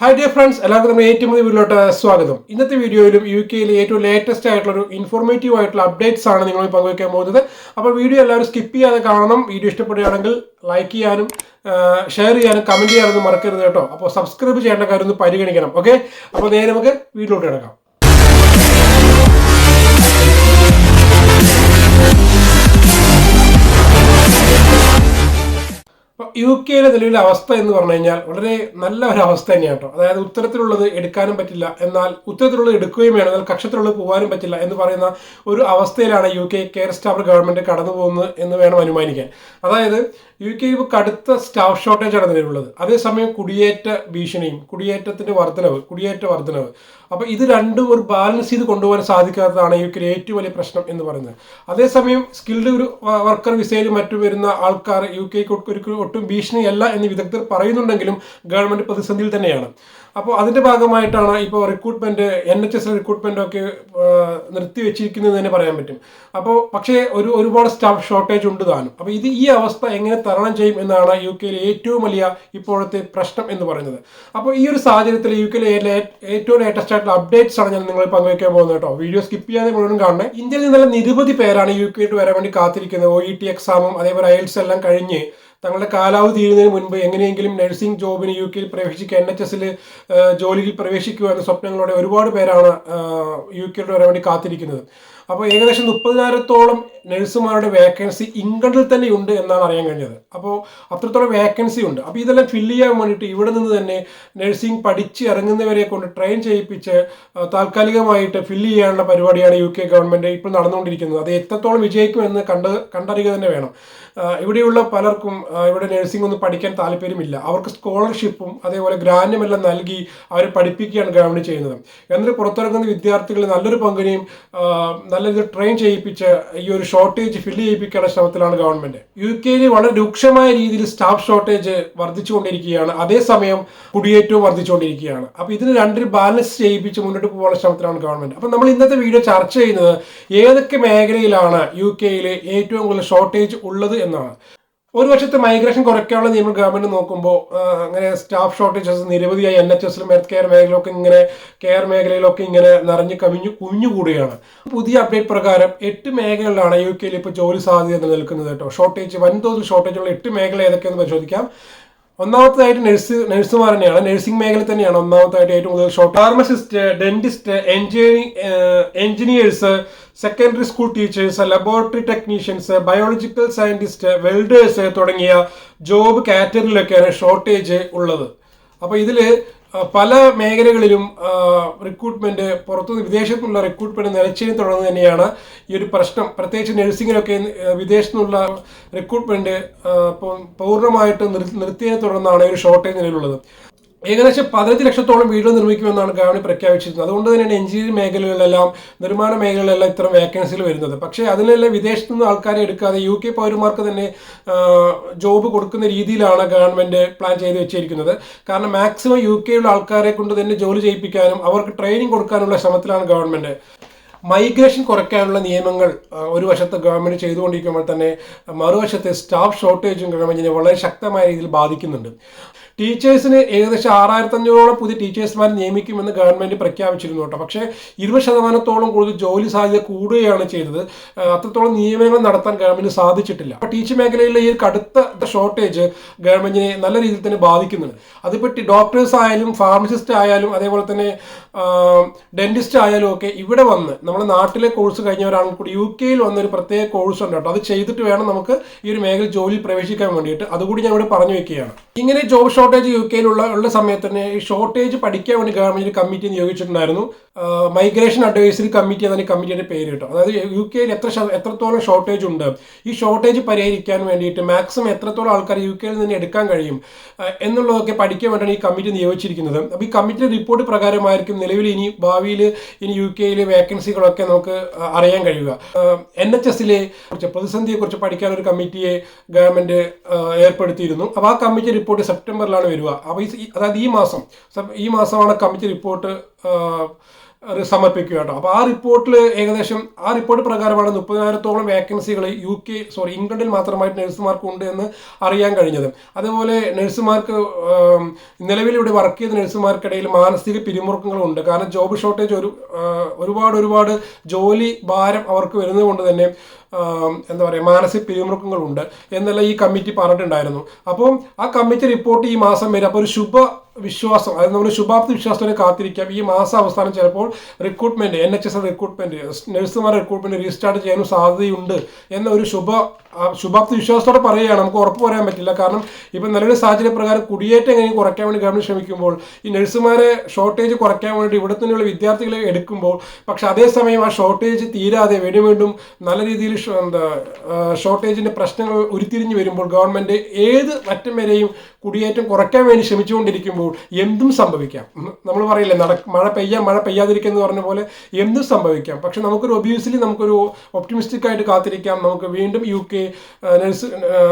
Hi dear friends എല്ലാവർക്കും നമ്മുടെ ഏറ്റവും പുതിയ വീഡിയോയിലോട്ട് സ്വാഗതം. ഇന്നത്തെ വീഡിയോയിലും യു കെയിലെ ഏറ്റവും ലേറ്റസ്റ്റ് ആയിട്ടുള്ള ഒരു ഇൻഫോർമേറ്റീവ് ആയിട്ടുള്ള അപ്ഡേറ്റ്സ് ആണ് നിങ്ങൾ പങ്കുവയ്ക്കാൻ പോകുന്നത്. അപ്പോൾ വീഡിയോ എല്ലാവരും സ്കിപ്പ് ചെയ്യാതെ കാണണം. വീഡിയോ ഇഷ്ടപ്പെടുകയാണെങ്കിൽ ലൈക്ക് ചെയ്യാനും ഷെയർ ചെയ്യാനും കമന്റ് ചെയ്യാനൊന്നും മറക്കരുത് കേട്ടോ. അപ്പോൾ സബ്സ്ക്രൈബ് ചെയ്യേണ്ട കാര്യം ഒന്ന് പരിഗണിക്കണം. ഓക്കെ അപ്പോൾ നേരെ നമുക്ക് വീഡിയോട്ട് കിടക്കാം. യു കെയിലെ നിലവിലെ അവസ്ഥ എന്ന് പറഞ്ഞു കഴിഞ്ഞാൽ വളരെ നല്ല ഒരു അവസ്ഥ തന്നെയാണ് കേട്ടോ. അതായത് ഉത്തരത്തിലുള്ളത് എടുക്കാനും പറ്റില്ല. എന്നാൽ ഉത്തരത്തിലുള്ളത് എടുക്കുകയും വേണം. എന്നാൽ കക്ഷത്തിലുള്ളത് പോകാനും പറ്റില്ല എന്ന് പറയുന്ന ഒരു അവസ്ഥയിലാണ് U K care staff government കടന്നു പോകുന്നത് എന്ന് വേണം അനുമാനിക്കാൻ. അതായത് യു കെ ഇപ്പോൾ കടുത്ത സ്റ്റാഫ് ഷോർട്ടേജാണ് നിലവിലുള്ളത്. അതേസമയം കുടിയേറ്റ ഭീഷണിയും കുടിയേറ്റത്തിന്റെ വർധനവ് കുടിയേറ്റ വർധനവ് അപ്പോൾ ഇത് രണ്ടും ഒരു ബാലൻസ് ചെയ്ത് കൊണ്ടുപോകാൻ സാധിക്കാത്തതാണ് കെയിലെ ഏറ്റവും വലിയ പ്രശ്നം എന്ന് പറയുന്നത്. അതേസമയം സ്കിൽഡ് ഒരു വർക്കർ വിസയിലും മറ്റും വരുന്ന ആൾക്കാർ യു കെക്ക് ഒരിക്കലും ഒട്ടും ഭീഷണിയല്ല എന്ന് വിദഗ്ധർ പറയുന്നുണ്ടെങ്കിലും ഗവൺമെന്റ് പ്രതിസന്ധിയിൽ തന്നെയാണ്. അപ്പോൾ അതിന്റെ ഭാഗമായിട്ടാണ് ഇപ്പോൾ recruitment N H S recruitment ഒക്കെ നിർത്തിവെച്ചിരിക്കുന്നത് തന്നെ പറയാൻ പറ്റും. അപ്പോൾ പക്ഷേ ഒരു ഒരുപാട് സ്റ്റാഫ് ഷോർട്ടേജ് ഉണ്ട് താനും. അപ്പോൾ ഇത് ഈ അവസ്ഥ എങ്ങനെ തരണം ചെയ്യും എന്നാണ് യു കെയിലെ ഏറ്റവും വലിയ ഇപ്പോഴത്തെ പ്രശ്നം എന്ന് പറയുന്നത്. അപ്പോൾ ഈ ഒരു സാഹചര്യത്തിൽ യു കെയിലെ ഏറ്റവും ലേറ്റസ്റ്റ് ആയിട്ടുള്ള അപ്ഡേറ്റ്സ് ആണ് ഞാൻ നിങ്ങൾ പങ്കുവയ്ക്കാൻ പോകുന്നത് കേട്ടോ. വീഡിയോ സ്കിപ്പ് ചെയ്യാതെ മുഴുവൻ കാണണേ. ഇന്ത്യയിൽ നിന്നുള്ള നിരവധി പേരാണ് യു കെയിട്ട് വരാൻ വേണ്ടി കാത്തിരിക്കുന്നത്. ഒ ഇ ടി എക്സാമും അതേപോലെ അയൽസ് എല്ലാം കഴിഞ്ഞ് തങ്ങളുടെ കാലാവധി തീരുന്നതിന് മുൻപ് എങ്ങനെയെങ്കിലും നഴ്സിംഗ് ജോബിന് യു കെയിൽ പ്രവേശിക്കുക എൻ എച്ച് എസിൽ ജോലിയിൽ പ്രവേശിക്കുക എന്ന സ്വപ്നങ്ങളോടെ ഒരുപാട് പേരാണ് യു കെയിലോട്ട് വരാൻ വേണ്ടി കാത്തിരിക്കുന്നത്. അപ്പോൾ ഏകദേശം മുപ്പതിനായിരത്തോളം നഴ്സുമാരുടെ വേക്കൻസി ഇംഗ്ലണ്ടിൽ തന്നെ ഉണ്ട് എന്നാണ് അറിയാൻ കഴിഞ്ഞത്. അപ്പോൾ അത്രത്തോളം വേക്കൻസി ഉണ്ട്. അപ്പോൾ ഇതെല്ലാം ഫില്ല് ചെയ്യാൻ വേണ്ടിയിട്ട് ഇവിടെ നിന്ന് തന്നെ നഴ്സിംഗ് പഠിച്ച് ഇറങ്ങുന്നവരെ കൊണ്ട് ട്രെയിൻ ചെയ്യിപ്പിച്ച് താൽക്കാലികമായിട്ട് ഫില്ല് ചെയ്യാനുള്ള പരിപാടിയാണ് യു കെ ഗവൺമെന്റ് ഇപ്പോൾ നടന്നുകൊണ്ടിരിക്കുന്നത്. അത് എത്രത്തോളം വിജയിക്കുമെന്ന് കണ്ട് കണ്ടറിയുക തന്നെ വേണം. ഇവിടെയുള്ള പലർക്കും ഇവിടെ നഴ്സിംഗ് ഒന്നും പഠിക്കാൻ താല്പര്യമില്ല. അവർക്ക് സ്കോളർഷിപ്പും അതേപോലെ ഗ്രാൻഡും എല്ലാം നൽകി അവരെ പഠിപ്പിക്കുകയാണ് ഗവൺമെന്റ് ചെയ്യുന്നത്. എന്നിട്ട് പുറത്തിറങ്ങുന്ന വിദ്യാർത്ഥികൾ നല്ലൊരു പങ്കിനെയും നല്ല രീതിയിൽ ട്രെയിൻ ചെയ്യിപ്പിച്ച് ഈ ഒരു ഷോർട്ടേജ് ഫില്ല് ചെയ്യിപ്പിക്കാനുള്ള ശ്രമത്തിലാണ് ഗവൺമെന്റ് യു കെയിൽ വളരെ രൂക്ഷമായ രീതിയിൽ സ്റ്റാഫ് ഷോർട്ടേജ് വർദ്ധിച്ചുകൊണ്ടിരിക്കുകയാണ്. അതേസമയം കുടിയേറ്റവും വർദ്ധിച്ചുകൊണ്ടിരിക്കുകയാണ്. അപ്പോൾ ഇതിന് രണ്ടിനും ബാലൻസ് ചെയ്യിപ്പിച്ച് മുന്നോട്ട് പോകാനുള്ള ശ്രമത്തിലാണ് ഗവൺമെന്റ് അപ്പോൾ നമ്മൾ ഇന്നത്തെ വീഡിയോ ചർച്ച ചെയ്യുന്നത് ഏതൊക്കെ മേഖലയിലാണ് യു കെയിൽ ഏറ്റവും കൂടുതൽ ഷോർട്ടേജ് ഉള്ളത് എന്നാണ്. ഒരു വർഷത്തെ മൈഗ്രേഷൻ കുറയ്ക്കാനുള്ള നിയമം ഗവൺമെന്റ് നോക്കുമ്പോൾ അങ്ങനെ സ്റ്റാഫ് ഷോർട്ടേജസ് നിരവധിയായി എൻ എച്ച് എസിലും ഹെൽത്ത് കെയർ മേഖലയിലൊക്കെ ഇങ്ങനെ കെയർ മേഖലയിലൊക്കെ ഇങ്ങനെ നിറഞ്ഞു കവിഞ്ഞു കുഞ്ഞുകൂടുകയാണ് പുതിയ അപ്ഡേറ്റ് പ്രകാരം എട്ട് മേഖലകളിലാണ് യു കെയിൽ ഇപ്പോൾ ജോലി സാധ്യത നിലനിൽക്കുന്നത് കേട്ടോ. ഷോർട്ടേജ് വൻതോതിൽ ഷോർട്ടേജുള്ള എട്ട് മേഖല ഏതൊക്കെയെന്ന് പരിശോധിക്കാം. ഒന്നാമത്തേതായിട്ട് നഴ്സ് നഴ്സുമാർ തന്നെയാണ് നഴ്സിംഗ് മേഖല തന്നെയാണ് ഒന്നാമത്തായിട്ട് ഏറ്റവും കൂടുതൽ short pharmacist dentist engineering engineers secondary school teachers laboratory technicians biological scientist welders തുടങ്ങിയ ജോബ് കാറ്റഗറിയിലൊക്കെയാണ് ഷോർട്ടേജ് ഉള്ളത്. അപ്പോൾ ഇതിൽ പല മേഖലകളിലും റിക്രൂട്ട്മെന്റ് പുറത്തുനിന്ന് വിദേശത്തുനിന്നുള്ള റിക്രൂട്ട്മെന്റ് നിലച്ചതിനെ തുടർന്ന് തന്നെയാണ് ഈ ഒരു പ്രശ്നം. പ്രത്യേകിച്ച് നഴ്സിംഗിലൊക്കെ വിദേശത്തു നിന്നുള്ള റിക്രൂട്ട്മെന്റ് പൂർണമായിട്ട് നിർത്തിയതിനെ തുടർന്നാണ് ഒരു ഷോർട്ടേജ് നിലവിലുള്ളത്. ഏകദേശം പതിനഞ്ച് ലക്ഷത്തോളം വീടുകൾ നിർമ്മിക്കുമെന്നാണ് ഗവൺമെന്റ് പ്രഖ്യാപിച്ചിരുന്നത് അതുകൊണ്ട് തന്നെയാണ് എഞ്ചിനീയറിംഗ് മേഖലകളിലെല്ലാം നിർമ്മാണ മേഖലകളിലെല്ലാം ഇത്തരം വേക്കൻസികൾ വരുന്നത്. പക്ഷേ അതിനെല്ലാം വിദേശത്തു നിന്ന് ആൾക്കാരെ എടുക്കാതെ യു കെ പൗരന്മാർക്ക് തന്നെ ജോബ് കൊടുക്കുന്ന രീതിയിലാണ് ഗവൺമെന്റ് പ്ലാൻ ചെയ്ത് വെച്ചിരിക്കുന്നത്. കാരണം മാക്സിമം യു കെയിലുള്ള ആൾക്കാരെ കൊണ്ട് തന്നെ ജോലി ചെയ്യിപ്പിക്കാനും അവർക്ക് ട്രെയിനിങ് കൊടുക്കാനുള്ള ശ്രമത്തിലാണ് ഗവൺമെന്റ്. മൈഗ്രേഷൻ കുറയ്ക്കാനുള്ള നിയമങ്ങൾ ഒരു വശത്ത് ഗവൺമെന്റ് ചെയ്തുകൊണ്ടിരിക്കുമ്പോൾ തന്നെ മറുവശത്തെ സ്റ്റാഫ് ഷോർട്ടേജും ഗവൺമെന്റിനെ വളരെ ശക്തമായ രീതിയിൽ ബാധിക്കുന്നുണ്ട്. ടീച്ചേഴ്സിന് ഏകദേശം ആറായിരത്തി അഞ്ഞൂറോളം പുതിയ ടീച്ചേഴ്സ്മാരെ നിയമിക്കുമെന്ന് ഗവൺമെന്റ് പ്രഖ്യാപിച്ചിരുന്നു കേട്ടോ. പക്ഷേ ഇരുപത് ശതമാനത്തോളം കൂടുതൽ ജോലി സാധ്യത കൂടുകയാണ് ചെയ്തത്. അത്രത്തോളം നിയമനങ്ങൾ നടത്താൻ ഗവൺമെന്റ് സാധിച്ചിട്ടില്ല. അപ്പോൾ ടീച്ചർ മേഖലയിലെ ഈ കടുത്ത ഷോർട്ടേജ് ഗവൺമെന്റിനെ നല്ല രീതിയിൽ തന്നെ ബാധിക്കുന്നുണ്ട്. അതിപ്പോൾ ഡോക്ടേഴ്സ് ആയാലും ഫാർമസിസ്റ്റ് ആയാലും അതേപോലെ തന്നെ ഡെന്റിസ്റ്റ് ആയാലും ഒക്കെ ഇവിടെ വന്ന് നമ്മുടെ നാട്ടിലെ കോഴ്സ് കഴിഞ്ഞവരാണെങ്കിൽ കൂടി യു കെയിൽ വന്ന ഒരു പ്രത്യേക കോഴ്സ് ഉണ്ട് കേട്ടോ. അത് ചെയ്തിട്ട് വേണം നമുക്ക് ഈ ഒരു മേഖല ജോലിയിൽ പ്രവേശിക്കാൻ വേണ്ടിയിട്ട്. അതുകൂടി ഞാൻ ഇവിടെ പറഞ്ഞു വെക്കുകയാണ് ഇങ്ങനെ ജോബ് ഷോർട്ടേജ് യു കെയിലുള്ള ഉള്ള സമയത്ത് തന്നെ ഈ ഷോർട്ടേജ് പഠിക്കാൻ വേണ്ടി ഗവൺമെന്റ് കമ്മിറ്റി നിയോഗിച്ചിട്ടുണ്ടായിരുന്നു. മൈഗ്രേഷൻ അഡ്വൈസറി കമ്മിറ്റി എന്ന കമ്മിറ്റിയുടെ പേര് കിട്ടും. അതായത് യു കെയിൽ എത്ര എത്രത്തോളം ഷോർട്ടേജ് ഉണ്ട് ഈ ഷോർട്ടേജ് പരിഹരിക്കാൻ വേണ്ടിയിട്ട് മാക്സിമം എത്രത്തോളം ആൾക്കാർ യു കെയിൽ നിന്ന് എടുക്കാൻ കഴിയും എന്നുള്ളതൊക്കെ പഠിക്കാൻ വേണ്ടിയാണ് ഈ കമ്മിറ്റി നിയോഗിച്ചിരിക്കുന്നത്. അപ്പോൾ ഈ കമ്മിറ്റിയുടെ റിപ്പോർട്ട് പ്രകാരമായിരിക്കും നിലവിൽ ഇനി ഭാവിയിൽ ഇനി യു കെയിൽ വേക്കൻസികളൊക്കെ നമുക്ക് അറിയാൻ കഴിയുക. എൻ എച്ച് എസിലെ കുറച്ച് പ്രതിസന്ധിയെക്കുറിച്ച് പഠിക്കാൻ ഒരു കമ്മിറ്റിയെ ഗവൺമെന്റ് ഏർപ്പെടുത്തിയിരുന്നു. അപ്പോൾ ആ കമ്മിറ്റി റിപ്പോർട്ട് സെപ്റ്റംബറിലാണ് വരിക. അപ്പോൾ ഈ അതായത് ഈ മാസം ഈ മാസമാണ് കമ്മിറ്റി റിപ്പോർട്ട് സമർപ്പിക്കുക കേട്ടോ. അപ്പോൾ ആ റിപ്പോർട്ടിൽ ഏകദേശം ആ റിപ്പോർട്ട് പ്രകാരമാണ് മുപ്പതിനായിരത്തോളം വേക്കൻസികൾ യു കെ സോറി ഇംഗ്ലണ്ടിൽ മാത്രമായിട്ട് നഴ്സുമാർക്ക് ഉണ്ട് എന്ന് അറിയാൻ കഴിഞ്ഞത്. അതുപോലെ നഴ്സുമാർക്ക് നിലവിലിവിടെ വർക്ക് ചെയ്ത നഴ്സുമാർക്കിടയിൽ മാനസിക പിരിമുറുക്കങ്ങളുണ്ട്. കാരണം ജോബ് ഷോർട്ടേജ് ഒരു ഒരുപാട് ഒരുപാട് ജോലി ഭാരം അവർക്ക് വരുന്നത് കൊണ്ട് തന്നെ എന്താ പറയുക മാനസിക പിരിമുറുക്കങ്ങളുണ്ട് എന്നെല്ലാം ഈ കമ്മിറ്റി പറഞ്ഞിട്ടുണ്ടായിരുന്നു. അപ്പോൾ ആ കമ്മിറ്റി റിപ്പോർട്ട് ഈ മാസം വരും. അപ്പോൾ ഒരു ശുഭ വിശ്വാസം അതായത് നമ്മൾ ശുഭാപ്തി വിശ്വാസത്തോടെ കാത്തിരിക്കാം. ഈ മാസം അവസാനം ചിലപ്പോൾ recruitment N H S recruitment നഴ്സുമാരുടെ recruitment restart ചെയ്യാനും സാധ്യതയുണ്ട് എന്നൊരു ശുഭ ശുഭാപ്തി വിശ്വാസത്തോടെ പറയുകയാണ്. നമുക്ക് ഉറപ്പ് പറയാൻ പറ്റില്ല. കാരണം ഇപ്പം നിലവിലെ സാഹചര്യ പ്രകാരം കുടിയേറ്റം എങ്ങനെ കുറയ്ക്കാൻ വേണ്ടി ഗവൺമെന്റ് ശ്രമിക്കുമ്പോൾ ഈ നഴ്സുമാരെ ഷോർട്ടേജ് കുറയ്ക്കാൻ വേണ്ടി ഇവിടെ തന്നെയുള്ള വിദ്യാർത്ഥികളെ എടുക്കുമ്പോൾ പക്ഷെ അതേസമയം ആ ഷോർട്ടേജ് തീരാതെ വീണ്ടും വീണ്ടും നല്ല രീതിയിൽ എന്താ ഷോർട്ടേജിന്റെ പ്രശ്നങ്ങൾ ഉരുത്തിരിഞ്ഞു വരുമ്പോൾ ഗവൺമെന്റ് ഏത് അറ്റം വരെയും കുടിയേറ്റം കുറയ്ക്കാൻ വേണ്ടി ശ്രമിച്ചുകൊണ്ടിരിക്കുമ്പോൾ എന്തും സംഭവിക്കാം. നമ്മൾ പറയില്ലേ നട മഴ പെയ്യാം മഴ പെയ്യാതിരിക്കുക എന്ന് പറഞ്ഞ പോലെ എന്തും സംഭവിക്കാം. പക്ഷെ നമുക്കൊരു ഒബ്വിയസ്ലി നമുക്കൊരു ഒപ്റ്റിമിസ്റ്റിക് ആയിട്ട് കാത്തിരിക്കാം. നമുക്ക് വീണ്ടും യു കെ നഴ്സ്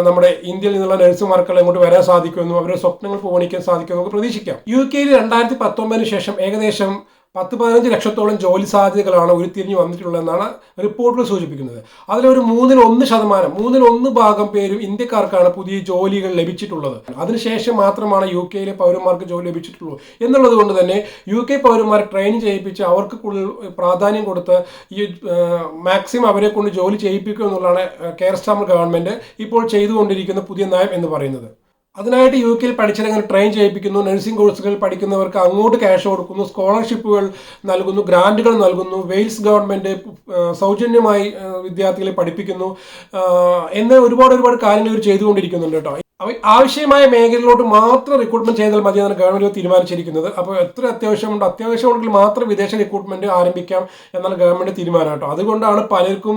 നമ്മുടെ ഇന്ത്യയിൽ നിന്നുള്ള നഴ്സുമാർക്കുള്ള ഇങ്ങോട്ട് വരാൻ സാധിക്കുമെന്നും അവരുടെ സ്വപ്നങ്ങൾ പൂവണിക്കാൻ സാധിക്കുമെന്നും നമുക്ക് പ്രതീക്ഷിക്കാം. യു കെയിൽ രണ്ടായിരത്തി പത്തൊമ്പതിന് ശേഷം ഏകദേശം പത്ത് പതിനഞ്ച് ലക്ഷത്തോളം ജോലി സാധ്യതകളാണ് ഉരുത്തിരിഞ്ഞ് വന്നിട്ടുള്ളതെന്നാണ് റിപ്പോർട്ടിൽ സൂചിപ്പിക്കുന്നത്. അതിലൊരു മൂന്നിൽ ഒന്ന് ശതമാനം മൂന്നിൽ ഒന്ന് ഭാഗം പേരും ഇന്ത്യക്കാർക്കാണ് പുതിയ ജോലികൾ ലഭിച്ചിട്ടുള്ളത്. അതിനുശേഷം മാത്രമാണ് യു കെയിലെ പൗരന്മാർക്ക് ജോലി ലഭിച്ചിട്ടുള്ളൂ. എന്നുള്ളത് കൊണ്ട് തന്നെ യു കെ പൗരന്മാരെ ട്രെയിൻ ചെയ്യിപ്പിച്ച് അവർക്ക് കൂടുതൽ പ്രാധാന്യം കൊടുത്ത് ഈ മാക്സിമം അവരെ കൊണ്ട് ജോലി ചെയ്യിപ്പിക്കുക എന്നുള്ളതാണ് കെയർ സ്റ്റാമർ ഗവൺമെന്റ് ഇപ്പോൾ ചെയ്തുകൊണ്ടിരിക്കുന്ന പുതിയ നയം എന്ന് പറയുന്നത്. അതിനായിട്ട് യു കെയിൽ പഠിച്ചില്ലെങ്കിൽ ട്രെയിൻ ചെയ്യിപ്പിക്കുന്നു നഴ്സിംഗ് കോഴ്സുകൾ പഠിക്കുന്നവർക്ക് അങ്ങോട്ട് ക്യാഷ് കൊടുക്കുന്നു സ്കോളർഷിപ്പുകൾ നൽകുന്നു ഗ്രാന്റുകൾ നൽകുന്നു വെയിൽസ് ഗവൺമെന്റ് സൗജന്യമായി വിദ്യാർത്ഥികളെ പഠിപ്പിക്കുന്നു എന്ന ഒരുപാട് ഒരുപാട് കാര്യങ്ങൾ ഇവർ ചെയ്തുകൊണ്ടിരിക്കുന്നുണ്ട് കേട്ടോ. ആവശ്യമായ മേഖലയിലോട്ട് മാത്രം റിക്രൂട്ട്മെന്റ് ചെയ്താൽ മതി എന്നാണ് ഗവൺമെന്റ് തീരുമാനിച്ചിരിക്കുന്നത്. അപ്പോൾ എത്ര അത്യാവശ്യമുണ്ട്? അത്യാവശ്യമുണ്ടെങ്കിൽ മാത്രം വിദേശ റിക്രൂട്ട്മെന്റ് ആരംഭിക്കാം എന്നാണ് ഗവൺമെന്റ് തീരുമാനം കേട്ടോ. അതുകൊണ്ടാണ് പലർക്കും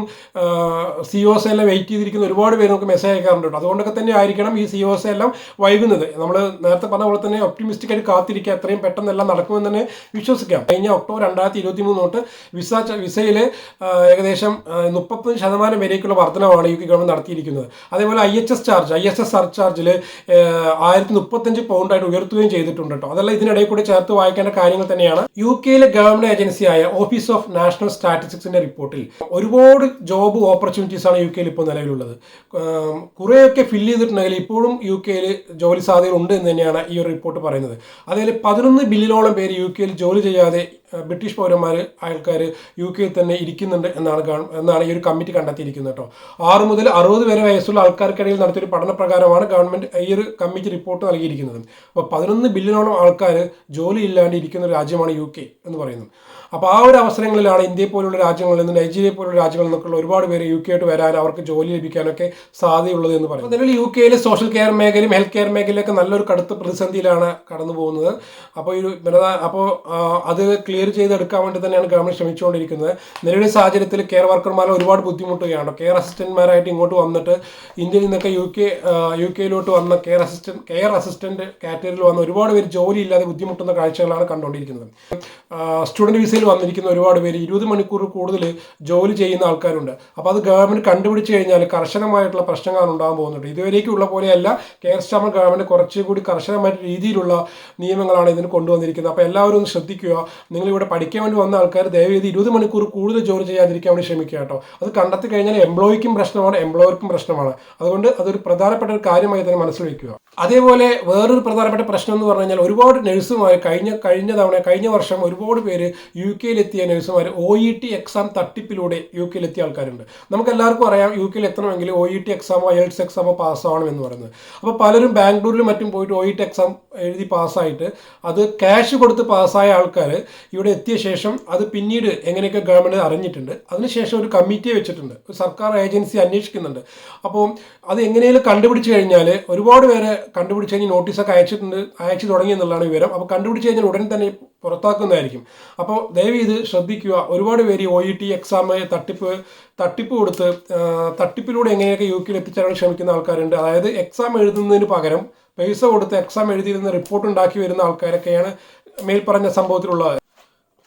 സി ഒസ് എല്ലാം വെയിറ്റ് ചെയ്തിരിക്കുന്ന ഒരുപാട് പേര് നമുക്ക് മെസ്സേജ് അയക്കാറുണ്ട് കേട്ടോ. അതുകൊണ്ടൊക്കെ തന്നെ ആയിരിക്കണം ഈ സി ഒസ് എല്ലാം വൈകുന്നത്. നമ്മൾ നേരത്തെ പറഞ്ഞ പോലെ തന്നെ ഒപ്റ്റിമിസ്റ്റിക് ആയിട്ട് കാത്തിരിക്കുക. എത്രയും പെട്ടെന്ന് എല്ലാം നടക്കുമെന്ന് തന്നെ വിശ്വസിക്കാം. കഴിഞ്ഞ ഒക്ടോബർ രണ്ടായിരത്തി ഇരുപത്തി മൂന്ന് തൊട്ട് വിസ വിസയിൽ ഏകദേശം മുപ്പത്തഞ്ച് ശതമാനം വരേക്കുള്ള വർധനമാണ് യു കെ ഗവൺമെന്റ് നടത്തിയിരിക്കുന്നത്. അതേപോലെ I H S charge I S S സർചാർജിൽ ആയിരത്തി മുപ്പത്തഞ്ച് പൗണ്ടായിട്ട് ഉയർത്തുകയും ചെയ്തിട്ടുണ്ട് കേട്ടോ അതല്ല ഇതിനിടയിൽ കൂടി ചേർത്ത് വായിക്കേണ്ട കാര്യങ്ങൾ തന്നെയാണ് യു കെയിലെ ഗവൺമെന്റ് ഏജൻസിയായ ഓഫീസ് ഓഫ് നാഷണൽ സ്റ്റാറ്റിസ്റ്റിക്സിന്റെ റിപ്പോർട്ടിൽ ഒരുപാട് ജോബ് ഓപ്പർച്യൂണിറ്റീസ് ആണ് യു കെയിൽ ഇപ്പോൾ നിലവിലുള്ളത്. കുറേയൊക്കെ ഫില്ല് ചെയ്തിട്ടുണ്ടെങ്കിൽ ഇപ്പോഴും യു കെയിൽ ജോലി സാധ്യത ഉണ്ട് എന്ന് തന്നെയാണ് ഈ ഒരു റിപ്പോർട്ട് പറയുന്നത്. അതായത് പതിനൊന്ന് ബില്യനോളം പേര് യു കെയിൽ ജോലി ചെയ്യാതെ ബ്രിട്ടീഷ് പൗരന്മാർ ആൾക്കാർ യു കെയിൽ തന്നെ ഇരിക്കുന്നുണ്ട് എന്നാണ് എന്നാണ് ഈ ഒരു കമ്മിറ്റി കണ്ടെത്തിയിരിക്കുന്നത് കേട്ടോ. ആറ് മുതൽ അറുപത് വരെ വയസ്സുള്ള ആൾക്കാർക്കിടയിൽ നടത്തിയൊരു പഠന പ്രകാരമാണ് ഗവൺമെന്റ് ഈ ഒരു കമ്മിറ്റി റിപ്പോർട്ട് നൽകിയിരിക്കുന്നത്. അപ്പോൾ പതിനൊന്ന് ബില്യണോളം ആൾക്കാർ ജോലി ഇല്ലാണ്ട് ഇരിക്കുന്ന രാജ്യമാണ് യു കെ എന്ന് പറയുന്നത് അപ്പോൾ ആ ഒരു അവസരങ്ങളിലാണ് ഇന്ത്യയെ പോലുള്ള രാജ്യങ്ങളിൽ നിന്ന് നൈജീരിയ പോലുള്ള രാജ്യങ്ങളിൽ നിന്നൊക്കെയുള്ള ഒരുപാട് പേര് യു കെ ആയിട്ട് വരാൻ അവർക്ക് ജോലി ലഭിക്കാനൊക്കെ സാധ്യതയുള്ളത് എന്ന് പറയുന്നത്. നിലവിൽ യു കെയിലെ സോഷ്യൽ കെയർ മേഖലയും ഹെൽത്ത് കെയർ മേഖലയൊക്കെ നല്ലൊരു കടുത്ത പ്രതിസന്ധിയിലാണ് കടന്നു പോകുന്നത്. അപ്പോൾ ഒരു ജനത അപ്പോൾ അത് ക്ലിയർ ചെയ്തെടുക്കാൻ വേണ്ടി തന്നെയാണ് ഗവൺമെന്റ് ശ്രമിച്ചുകൊണ്ടിരിക്കുന്നത്. നിലവിലെ സാഹചര്യത്തിൽ കെയർ വർക്കർമാരെ ഒരുപാട് ബുദ്ധിമുട്ടുകയാണ്. കെയർ അസിസ്റ്റന്റ്മാരായിട്ട് ഇങ്ങോട്ട് വന്നിട്ട് ഇന്ത്യയിൽ നിന്നൊക്കെ യു കെ യു കെയിലോട്ട് വന്ന കെയർ അസിസ്റ്റന്റ് കെയർ അസിസ്റ്റന്റ് കാറ്റഗറിയിൽ വന്ന ഒരുപാട് പേര് ജോലി ഇല്ലാതെ ബുദ്ധിമുട്ടുന്ന കാഴ്ചകളാണ് കണ്ടുകൊണ്ടിരിക്കുന്നത്. സ്റ്റുഡന്റ് വിസയിൽ വന്നിരിക്കുന്ന ഒരുപാട് പേര് ഇരുപത് മണിക്കൂർ കൂടുതൽ ജോലി ചെയ്യുന്ന ആൾക്കാരുണ്ട്. അപ്പോൾ അത് ഗവൺമെന്റ് കണ്ടുപിടിച്ച് കഴിഞ്ഞാൽ കർശനമായിട്ടുള്ള പ്രശ്നങ്ങളാണ് ഉണ്ടാകാൻ പോകുന്നുണ്ട്. ഇതുവരേക്കുള്ള പോലെയല്ല കെയർ സ്റ്റാമർ ഗവൺമെന്റ് കുറച്ചുകൂടി കർശനമായ രീതിയിലുള്ള നിയമങ്ങളാണ് ഇതിന് കൊണ്ടുവന്നിരിക്കുന്നത്. അപ്പോൾ എല്ലാവരും ഒന്ന് ശ്രദ്ധിക്കുക നിങ്ങൾ ഇവിടെ പഠിക്കാൻ വേണ്ടി വന്ന ആൾക്കാർ ദയവേത് ഇരുപത് മണിക്കൂർ കൂടുതൽ ജോലി ചെയ്യാതിരിക്കാൻ വേണ്ടി ശ്രമിക്കുക കേട്ടോ. അത് കണ്ടെത്തി കഴിഞ്ഞാൽ എംപ്ലോയിക്കും പ്രശ്നമാണ് എംപ്ലോയർക്കും പ്രശ്നമാണ്. അതുകൊണ്ട് അതൊരു പ്രധാനപ്പെട്ട ഒരു കാര്യമായി തന്നെ മനസ്സിൽ വയ്ക്കുക അതേപോലെ വേറൊരു പ്രധാനപ്പെട്ട പ്രശ്നം എന്ന് പറഞ്ഞു കഴിഞ്ഞാൽ ഒരുപാട് നഴ്സുമാർ കഴിഞ്ഞ കഴിഞ്ഞ തവണ കഴിഞ്ഞ വർഷം ഒരുപാട് പേര് യു കെയിലെത്തിയ നഴ്സുമാർ ഒ ഇ ടി എക്സാം തട്ടിപ്പിലൂടെ യു കെയിലെത്തിയ ആൾക്കാരുണ്ട്. നമുക്ക് എല്ലാവർക്കും അറിയാം യു കെയിൽ എത്തണമെങ്കിൽ ഒ ഇ ടി എക്സാമോ എൽസ് എക്സാമോ പാസ്സാവണം എന്ന് പറയുന്നത്. അപ്പോൾ പലരും ബാംഗ്ലൂരിലും മറ്റും പോയിട്ട് ഒ ഇ ടി എക്സാം എഴുതി പാസ്സായിട്ട് അത് ക്യാഷ് കൊടുത്ത് പാസ്സായ ആൾക്കാർ ഇവിടെ എത്തിയ ശേഷം അത് പിന്നീട് എങ്ങനെയൊക്കെ ഗവൺമെന്റ് അറിഞ്ഞിട്ടുണ്ട്. അതിനുശേഷം ഒരു കമ്മിറ്റിയെ വെച്ചിട്ടുണ്ട്. ഒരു സർക്കാർ ഏജൻസി അന്വേഷിക്കുന്നുണ്ട്. അപ്പോൾ അത് എങ്ങനെയും കണ്ടുപിടിച്ച് കഴിഞ്ഞാൽ ഒരുപാട് പേരെ കണ്ടുപിടിച്ച് കഴിഞ്ഞ് നോട്ടീസൊക്കെ അയച്ചിട്ടുണ്ട് അയച്ചു തുടങ്ങി എന്നുള്ളതാണ് വിവരം. അപ്പോൾ കണ്ടുപിടിച്ച് കഴിഞ്ഞാൽ ഉടൻ തന്നെ പുറത്താക്കുന്നതായിരിക്കും. അപ്പോൾ ദയവ് ഇത് ശ്രദ്ധിക്കുക. ഒരുപാട് പേര് ഒ ഇ ടി എക്സാം തട്ടിപ്പ് തട്ടിപ്പ് കൊടുത്ത് തട്ടിപ്പിലൂടെ എങ്ങനെയൊക്കെ യു കെയിൽ എത്തിച്ചേരാൻ ശ്രമിക്കുന്ന ആൾക്കാരുണ്ട്. അതായത് എക്സാം എഴുതുന്നതിന് പകരം പൈസ കൊടുത്ത് എക്സാം എഴുതിയിരുന്ന റിപ്പോർട്ട് ഉണ്ടാക്കി വരുന്ന ആൾക്കാരൊക്കെയാണ് മേൽപ്പറഞ്ഞ സംഭവത്തിലുള്ളത്.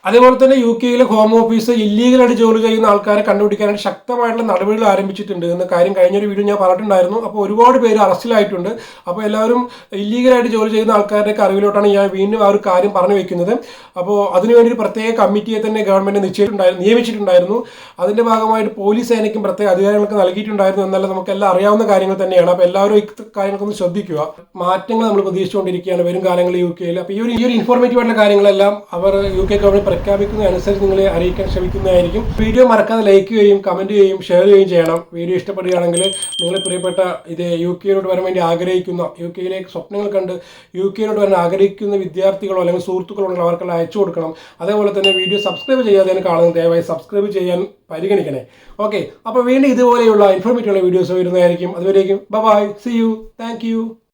അതേപോലെ തന്നെ യു കെയിലെ ഹോം ഓഫീസ് ഇല്ലീഗലായിട്ട് ജോലി ചെയ്യുന്ന ആൾക്കാരെ കണ്ടുപിടിക്കാനായിട്ട് ശക്തമായിട്ടുള്ള നടപടികൾ ആരംഭിച്ചിട്ടുണ്ട് എന്ന കാര്യം കഴിഞ്ഞൊരു വീഡിയോ ഞാൻ പറഞ്ഞിട്ടുണ്ടായിരുന്നു. അപ്പോൾ ഒരുപാട് പേര് അറസ്റ്റിലായിട്ടുണ്ട്. അപ്പോൾ എല്ലാവരും ഇല്ലീഗലായിട്ട് ജോലി ചെയ്യുന്ന ആൾക്കാരുടെയൊക്കെ അറിവിലോട്ടാണ് ഞാൻ വീണ്ടും ആ ഒരു കാര്യം പറഞ്ഞു വെക്കുന്നത്. അപ്പോൾ അതിനുവേണ്ടി ഒരു പ്രത്യേക കമ്മിറ്റിയെ തന്നെ ഗവൺമെന്റ് നിശ്ചയിച്ചിട്ടുണ്ടായിരുന്നു നിയമിച്ചിട്ടുണ്ടായിരുന്നു. അതിന്റെ ഭാഗമായിട്ട് പോലീസ് സേനയ്ക്കും പ്രത്യേക അധികാരങ്ങൾക്ക് നൽകിയിട്ടുണ്ടായിരുന്നു എന്നല്ല നമുക്കെല്ലാം അറിയാവുന്ന കാര്യങ്ങൾ തന്നെയാണ്. അപ്പോൾ എല്ലാവരും ഈ കാര്യങ്ങൾക്കൊന്ന് ശ്രദ്ധിക്കുക. മാറ്റങ്ങൾ നമ്മൾ പ്രതീക്ഷിച്ചുകൊണ്ടിരിക്കുകയാണ് വരും കാലങ്ങളിൽ യു കെയിൽ. അപ്പോൾ ഈ ഒരു ഈ ഒരു ഇൻഫോർമേറ്റീവ് ആയിട്ടുള്ള കാര്യങ്ങളെല്ലാം അവർ യു കെ ഗവൺമെന്റ് പ്രഖ്യാപിക്കുന്നതനുസരിച്ച് നിങ്ങളെ അറിയിക്കാൻ ശ്രമിക്കുന്നതായിരിക്കും. വീഡിയോ മറക്കാതെ ലൈക്ക് ചെയ്യുകയും കമന്റ് ചെയ്യുകയും ഷെയർ ചെയ്യുകയും ചെയ്യണം. വീഡിയോ ഇഷ്ടപ്പെടുകയാണെങ്കിൽ നിങ്ങൾ പ്രിയപ്പെട്ട ഇത് യു കെയിലോട്ട് വരാൻ വേണ്ടി ആഗ്രഹിക്കുന്ന യു കെയിലേക്ക് സ്വപ്നങ്ങൾ കണ്ട് യു കെയിലോട്ട് വരാൻ ആഗ്രഹിക്കുന്ന വിദ്യാർത്ഥികളോ അല്ലെങ്കിൽ സുഹൃത്തുക്കളോ ഉണ്ടെങ്കിൽ അവർക്കെല്ലാം അയച്ചു കൊടുക്കണം. അതേപോലെ തന്നെ വീഡിയോ സബ്സ്ക്രൈബ് ചെയ്യാതെ കാണുന്നത് ദയവായി സബ്സ്ക്രൈബ് ചെയ്യാൻ പരിഗണിക്കണേ. ഓക്കെ അപ്പോൾ വീണ്ടും ഇതുപോലെയുള്ള ഇൻഫോർമേറ്റീവ് വീഡിയോസ് വരുന്നതായിരിക്കും. അതുവരേക്കും bye see you thank you